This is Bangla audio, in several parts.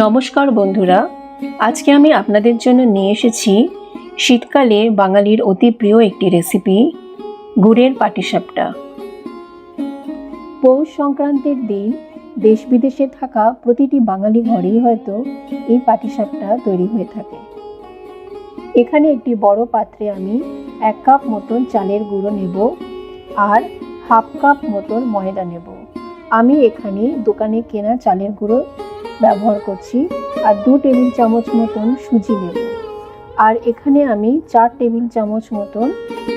নমস্কার বন্ধুরা। আজকে আমি আপনাদের জন্য নিয়ে এসেছি শীতকালে বাঙালির অতি প্রিয় একটি রেসিপি গুড়ের পাটিসাপটা। পৌষ সংক্রান্তির দিন দেশ বিদেশে থাকা প্রতিটি বাঙালি ঘরেই হয়তো এই পাটিসাপটা তৈরি হয়ে থাকে। এখানে একটি বড় পাত্রে আমি এক কাপ মতন চালের গুঁড়ো নেব আর হাফ কাপ মতন ময়দা নেব। আমি এখানে দোকানে কেনা চালের গুঁড়ো ব্যবহার করছি আর দু টেবিল চামচ মতন সুজি নেব। আর এখানে আমি চার টেবিল চামচ মতন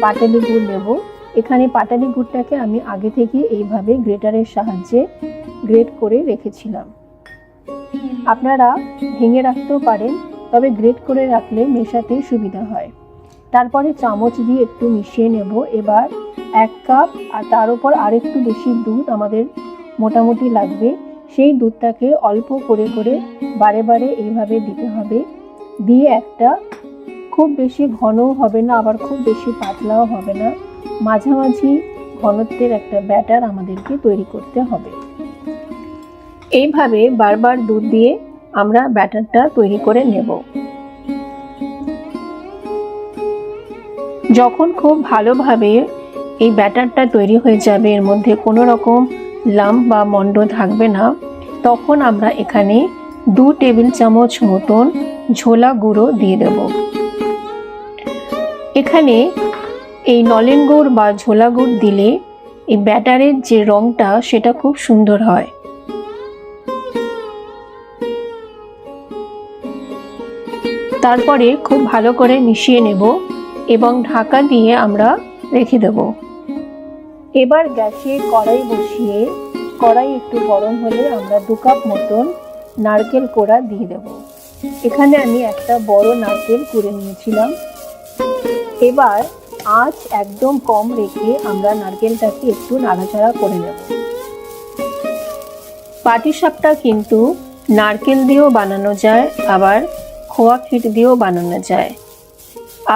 পাটালি গুড় নেব। এখানে পাটালি গুড়টাকে আমি আগে থেকে এইভাবে গ্রেটারের সাহায্যে গ্রেট করে রেখেছিলাম। আপনারা ভেঙে রাখতেও পারেন, তবে গ্রেট করে রাখলে মেশাতে সুবিধা হয়। তারপরে চামচ দিয়ে একটু মিশিয়ে নেব। এবার এক কাপ আর তার উপর আরেকটু বেশি দুধ আমাদের মোটামুটি লাগবে। সেই দুধটাকে অল্প করে করে বারে বারে এইভাবে দিতে হবে। দিয়ে একটা খুব বেশি ঘনও হবে না, আবার খুব বেশি পাতলাও হবে না। মাঝামাঝি ঘনত্বের একটা ব্যাটার আমাদেরকে তৈরি করতে হবে। এইভাবে বারবার দুধ দিয়ে আমরা ব্যাটারটা তৈরি করে নেব। যখন খুব ভালোভাবে এই ব্যাটারটা তৈরি হয়ে যাবে, এর মধ্যে কোনো রকম লাম্প বা মণ্ড থাকবে না। তখন আমরা এখানে দু টেবিল চামচ মতন ঝোলা গুঁড়ো দিয়ে দেব। এখানে এই নলেন গুড় বা ঝোলা গুড় দিলে এই ব্যাটারের যে রংটা, সেটা খুব সুন্দর হয়। তারপরে খুব ভালো করে মিশিয়ে নেব এবং ঢাকা দিয়ে আমরা রেখে দেব। এবার গ্যাসে কড়াই বসিয়ে, কড়াই একটু গরম হলে আমরা দু কাপ মতন নারকেল কোড়া দিয়ে দেব। এখানে আমি একটা বড় নারকেল কুড়ে নিয়েছিলাম। এবার আঁচ একদম কম রেখে আমরা নারকেলটাকে একটু নাড়াচাড়া করে নেব। পাটিসাপটা কিন্তু নারকেল দিয়েও বানানো যায়, আবার খোয়া ক্ষীর দিয়েও বানানো যায়।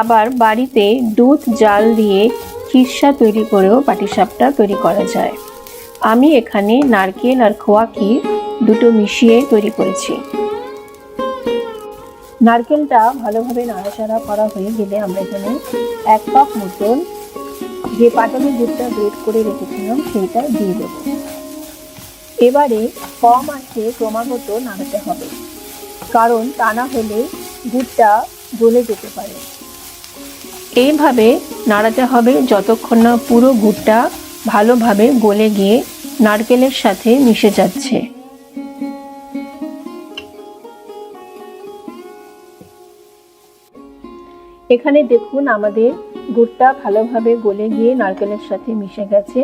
আবার বাড়িতে দুধ জাল দিয়ে খিরসা তৈরি করেও পাটিসাপটা তৈরি করা যায়। আমি এখানে নারকেল আর খোয়া ক্ষীর দুটো মিশিয়ে তৈরি করেছি। নারকেলটা ভালোভাবে নাড়াচাড়া করা হয়ে গেলে আমরা এখানে এক কাপ মতন যে পাটালি দুধটা গ্রেট করে রেখেছিলাম সেইটা দিয়ে দেব। এবারে কম আছে ক্রমাগত নাড়াতে হবে, কারণ তা না হলে দুধটা জ্বলে যেতে পারে। এইভাবে নাড়াতে হবে যতক্ষণ না পুরো গুড়টা ভালোভাবে গলে গিয়ে নারকেলের সাথে মিশে যাচ্ছে। এখানে দেখুন আমাদের গুড়টা ভালোভাবে গলে গিয়ে নারকেলের সাথে মিশে গেছে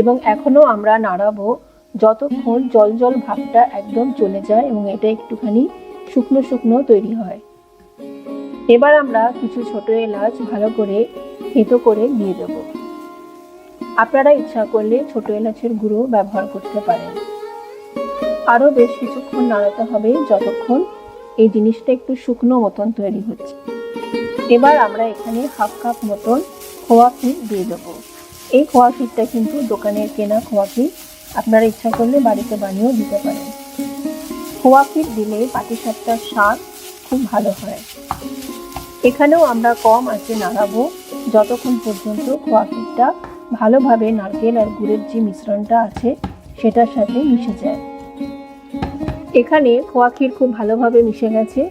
এবং এখনও আমরা নাড়াবো যতক্ষণ জল জল ভাবটা একদম চলে যায় এবং এটা একটুখানি শুকনো শুকনো তৈরি হয়। এবার আমরা কিছু ছোট এলাচ ভালো করে থেতো করে দিয়ে দেব। আপনারা ইচ্ছা করলে ছোট এলাচের গুঁড়ো ব্যবহার করতে পারেন। আরও বেশ কিছুক্ষণ নাড়াতে হবে যতক্ষণ এই জিনিসটা একটু শুকনো মতন তৈরি হচ্ছে। এবার আমরা এখানে হাফ কাপ মতন খোয়া ক্ষীর দিয়ে দেবো। এই খোয়া ক্ষীরটা কিন্তু দোকানের কেনা খোয়া ক্ষীর আপনারা ইচ্ছা করলে বাড়িতে বানিয়েও দিতে পারেন। খোয়া ক্ষীর দিলে পাটিসাপটার স্বাদ খুব ভালো হয়। এখানেও আমরা কম আছে নাড়াবো। যতক্ষণ পর্যন্ত খোয়া ক্ষীরটা ভালোভাবে নারকেল আর গুড়ের যে মিশ্রণটা আছে, সেটার সাথে মিশে যায়। এখানে খোয়া ক্ষীর খুব ভালোভাবে মিশে গেছে।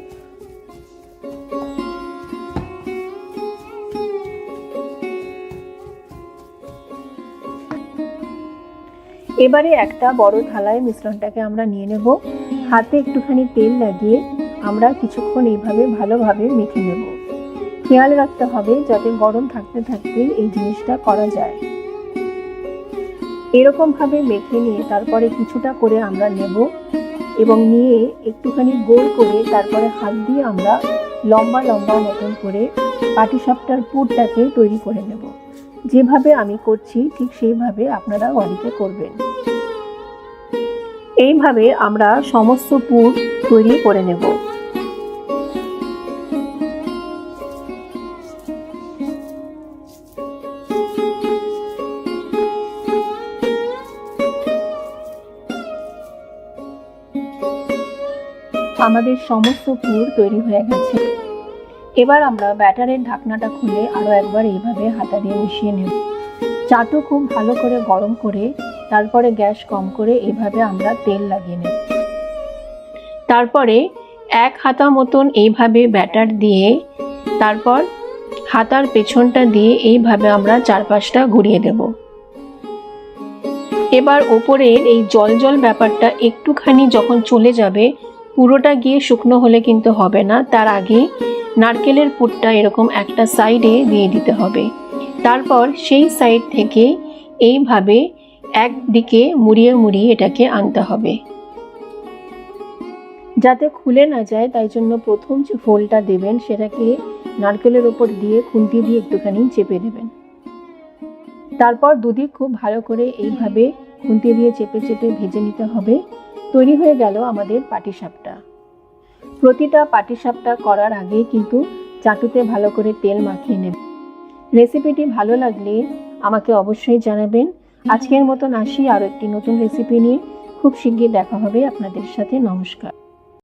এবারে একটা বড় থালায় মিশ্রণটাকে আমরা নিয়ে নেব। হাতে একটুখানি তেল লাগিয়ে আমরা কিছুক্ষণ এইভাবে ভালোভাবে মেখে নেব। খেয়াল রাখতে হবে যাতে গরম থাকতে থাকতে এই জিনিসটা করা যায়। এরকমভাবে মেখে নিয়ে তারপরে কিছুটা করে আমরা নেব এবং নিয়ে একটুখানি গোল করে তারপরে হাত দিয়ে আমরা লম্বা লম্বা মতন করে পাটিসাপটার পুরটাকে তৈরি করে নেব। যেভাবে আমি করছি ঠিক সেইভাবে আপনারা বাড়িতে করবেন। এইভাবে আমরা সমস্ত পুর তৈরি করে নেব। আমাদের সমস্ত পুর তৈরি হয়ে গেছে। এবার আমরা ব্যাটারের ঢাকনাটা খুলে আরও একবার এইভাবে হাতা দিয়ে মিশিয়ে নেব। চাটু খুব ভালো করে গরম করে, তারপরে গ্যাস কম করে এভাবে আমরা তেল লাগিয়ে নেব। তারপরে এক হাতা মতন এইভাবে ব্যাটার দিয়ে, তারপর হাতার পেছনটা দিয়ে এইভাবে আমরা চারপাশটা ঘুরিয়ে দেব। এবার ওপরের এই জল জল ব্যাপারটা একটুখানি যখন চলে যাবে পুরোটা গিয়ে শুকনো হলে কিন্তু হবে না। তার আগে নারকেলের পুরটা এরকম একটা সাইডে দিয়ে দিতে হবে। তারপর সেই সাইড থেকে এইভাবে একদিকে মুড়িয়ে মুড়িয়ে এটাকে আনতে হবে। যাতে খুলে না যায়, তাই জন্য প্রথম যে ফোলটা দেবেন, সেটাকে নারকেলের ওপর দিয়ে খুন্তি দিয়ে একটুখানি চেপে দেবেন। তারপর দুদিক খুব ভালো করে এইভাবে খুন্তি দিয়ে চেপে চেপে ভেজে নিতে হবে। তৈরি হয়ে গেল আমাদের পাটিসাপটা। প্রতিটা পাটিসাপটা করার আগে কিন্তু চাটুতে ভালো করে তেল মাখিয়ে নেব। রেসিপিটি ভালো লাগলে আমাকে অবশ্যই জানাবেন। আজকের মতন আসি আরও একটি নতুন রেসিপি নিয়ে। খুব শিগগির দেখা হবে আপনাদের সাথে। নমস্কার।